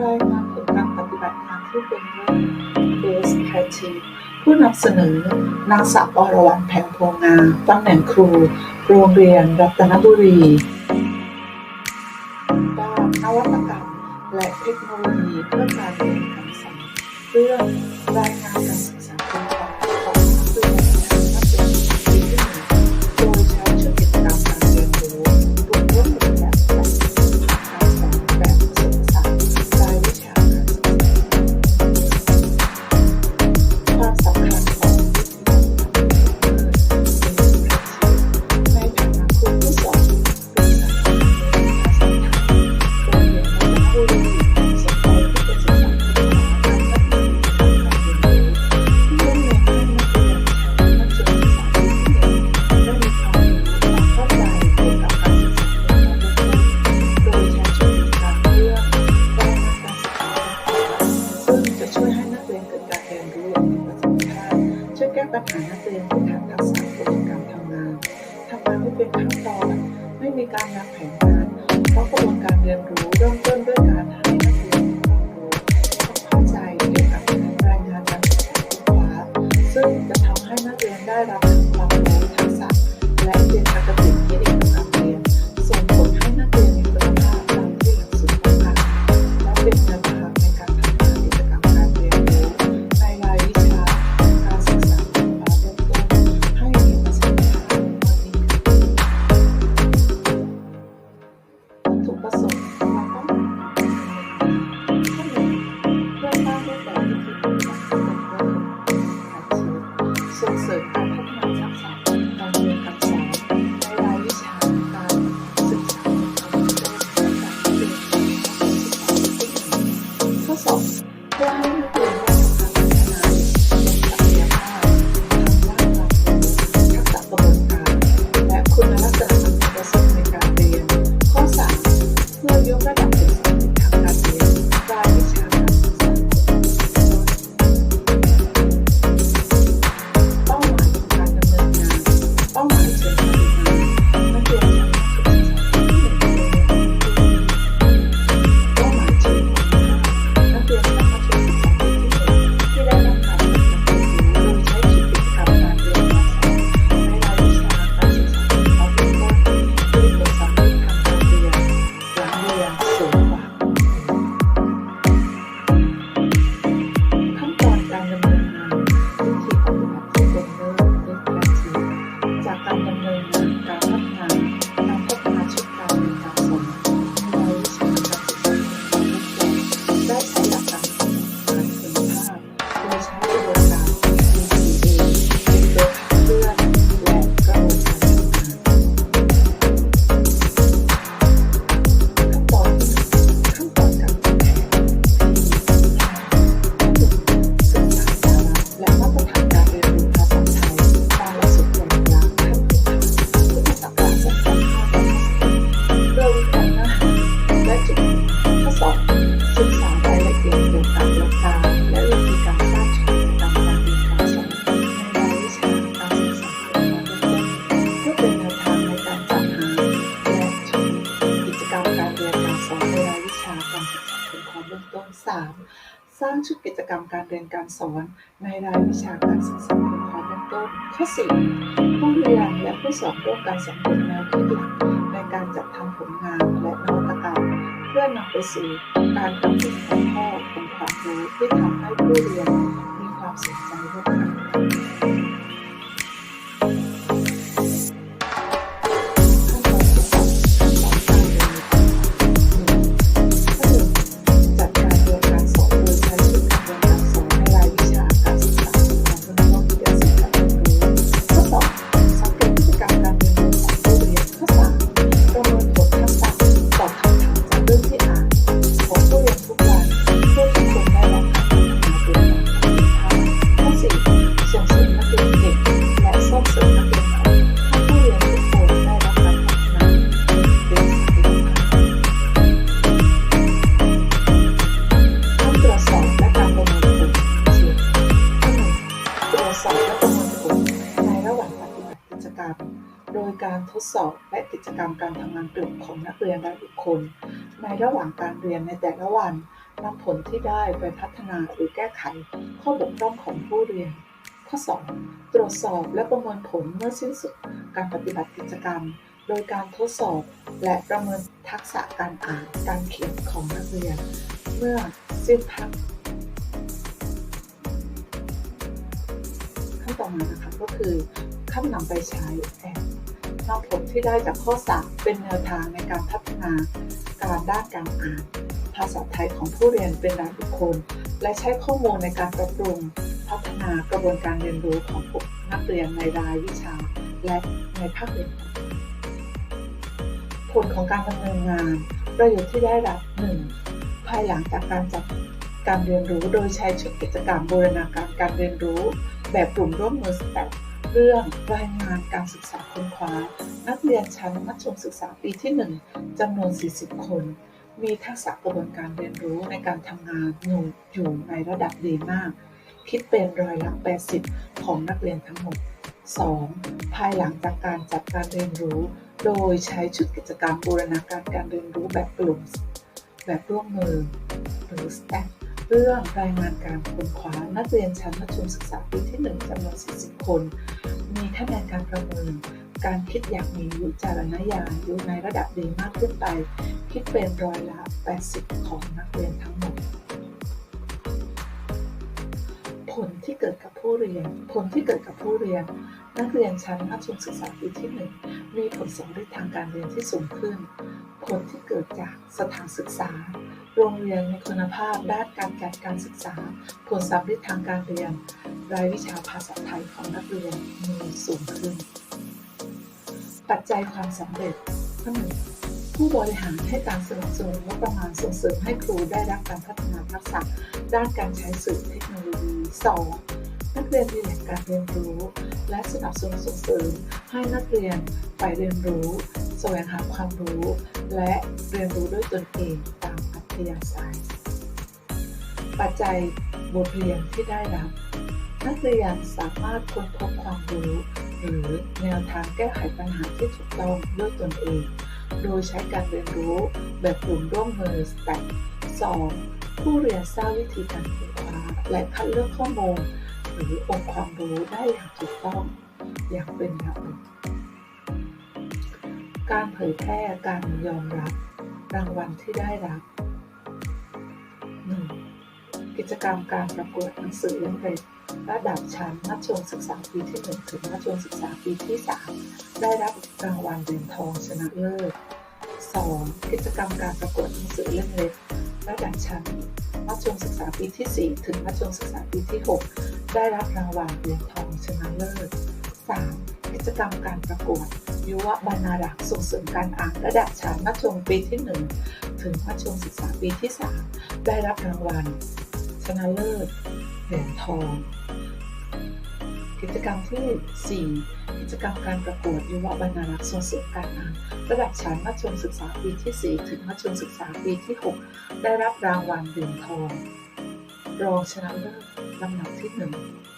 ได้นำผลการปฏิบัติงานที่เป็นเรื่องเบสแคชีผู้นำเสนอนางสาวอรวรรณแผงโพงาตำแหน่งครู โรงเรียนรัตนบุรีด้านนวัตกรรมและเทคโนโลยีเพื่อการเรียนการสอนเรื่องรายงานการ ปัญหานนักเรียนที่ขาดทักษะเกี่กับารทำงานทำงานไม่เป็นขั้นตอนไม่มีการนับแผนงาน เพราะกระบวนการเรียนรู้เริ่มต้นด้วยการให้นักเรียนความรู้ความเข้าใจเกี่ยวกับรายงานการศึกษคว้าซึ่งจะทำให้นักเรียนได้รับ รมการเรียนการสอน ในรายวิชาการศึกษาของเขาเป็นต้นข้อ4ผู้เรียนและผู้สอนร่วมการสำรวจแนวคิดหลักในการจัดทำผลงานและนวัตกรรม เพื่อนำไปสู่การกำจัดข้อของความรู้ที่ทำให้ผู้เรียนมีความสนใจร่วมกัน ยการทดสอบและกิจกรรมการทำงานกลุ่มของนักเรียนและบุคคล ในระหว่างการเรียนในแต่ละวันนำผลที่ได้ไปพัฒนาหรือแก้ไข ข้อบกพร่องของผู้เรียน ข้อ 2 ตรวจสอบและประเมินผลเมื่อสิ้นสุดการปฏิบัติกิจกรรม โดยการทดสอบและประเมินทักษะการอ่านการเขียนของนักเรียน เมื่อสิ้นพักขั้นต่อนนะคะก็คือขั้นนำไปใช้แอ นำผลที่ได้จากข้อสามเป็นแนวทางในการพัฒนาการด้านการอ่านภาษาไทยของผู้เรียนเป็นรายบุคคล และใช้ข้อมูลในการปรับปรุงพัฒนากระบวนการเรียนรู้ของผู้นักเรียนในรายวิชา และในภาคเรียนผลของการดำเนินงาน ประโยชน์ที่ได้รับ 1. ภายหลังจากการจัดการเรียนรู้โดยใช้ชุดกิจกรรมบูรณาการการเรียนรู้ แบบกลุ่มร่วมมือสแตท เรื่องรายงานการศึกษาค้นคว้า นักเรียนชั้นมัธยมศึกษาปีที่ 1จำนวน 40 คน มีทักษะกระบวนการเรียนรู้ในการทำงานอยู่อยู่ในระดับดีมาก คิดเป็นร้อยละ 80 ของนักเรียนทั้งหมด 2. ภายหลังจากการจัดการเรียนรู้ โดยใช้ชุดกิจกรรมบูรณาการการเรียนรู้แบบกลุ่ม แบบร่วมมือ หรือ STAT เรื่องรายงานการค้นคว้านักเรียนชั้นมัธยมศึกษาปีที่ 1จำนวน 40 คน มีคะแนนการประเมินการคิดอย่างมีวิจารณญาณอยู่ในระดับดีมากขึ้นไป คิดเป็นร้อยละ 80 ของนักเรียนทั้งหมด ผลที่เกิดกับผู้เรียน ผลที่เกิดกับผู้เรียน นักเรียนชั้นมัธยมศึกษาปีที่ 1 มีผลสำเร็จทางการเรียนที่สูงขึ้น ผลที่เกิดจากสถานศึกษา โรงเรียนมีคุณภาพด้านการจัดการศึกษา ผลสำเร็จทางการเรียน รายวิชาภาษาไทยของนักเรียนมีสูงขึ้น ปัจจัยความสำเร็จข้อหนึ่งผู้บริหารให้การสนับสนุนงบประมาณส่งเสริมให้ครูได้รับการพัฒนาทักษะด้านการใช้สื่อเทคโนโลยี 2. นักเรียนมีแหล่งการเรียนรู้ และสนับสนุนส่งเสริมให้นักเรียนไปเรียนรู้ แสวงหาความรู้ และเรียนรู้ด้วยตนเองตามอัธยาศัยปัจจัยบทเรียนที่ได้รับ นักเรียนสามารถค้นพบความรู้หรือแนวทางแก้ไขปัญหาที่ถูกต้องด้วยตนเอง โดยใช้การเรียนรู้แบบกลุ่มร่วมมือ STAT 2. ผู้เรียนทราบวิธีการค้นคว้าและคัดเลือกข้อมูล หรือองค์ความรู้ได้อย่างถูกต้องอย่างเป็นระบบการเผยแพร่การยอมรับรางวัลที่ได้รับ 1. กิจกรรมการประกวดหนังสือเล่มเล็ก ระดับชั้นมัธยมศึกษาปีที่ 1 ถึงมัธยมศึกษาปีที่ 3 ได้รับรางวัลเหรียญทองชนะเลิศ 2. กิจกรรมการประกวดหนังสือเล่มเล็กระดับชั้นมัธยมศึกษาปีที่ 4 ถึงมัธยมศึกษาปีที่ 6 ได้รับรางวัลเหรียญทองชนะเลิศ 3. กิจกรรมการประกวดยุวบรรณารักษ์ส่งเสริมการอ่านระดับชั้นมัธยมปีที่ 1 ถึงมัธยมศึกษาปีที่ 3 ได้รับรางวัลชนะเลิศเหรียญทอง กิจกรรมที่ 4 กิจกรรมการประกวดยุวบรรณารักษ์ส่งเสริมการอ่านระดับชั้นมัธยมศึกษาปีที่ 4 ถึงมัธยมศึกษาปีที่ 6 ได้รับรางวัลเหรียญทอง รองชนะเลิศลำดับที่ 1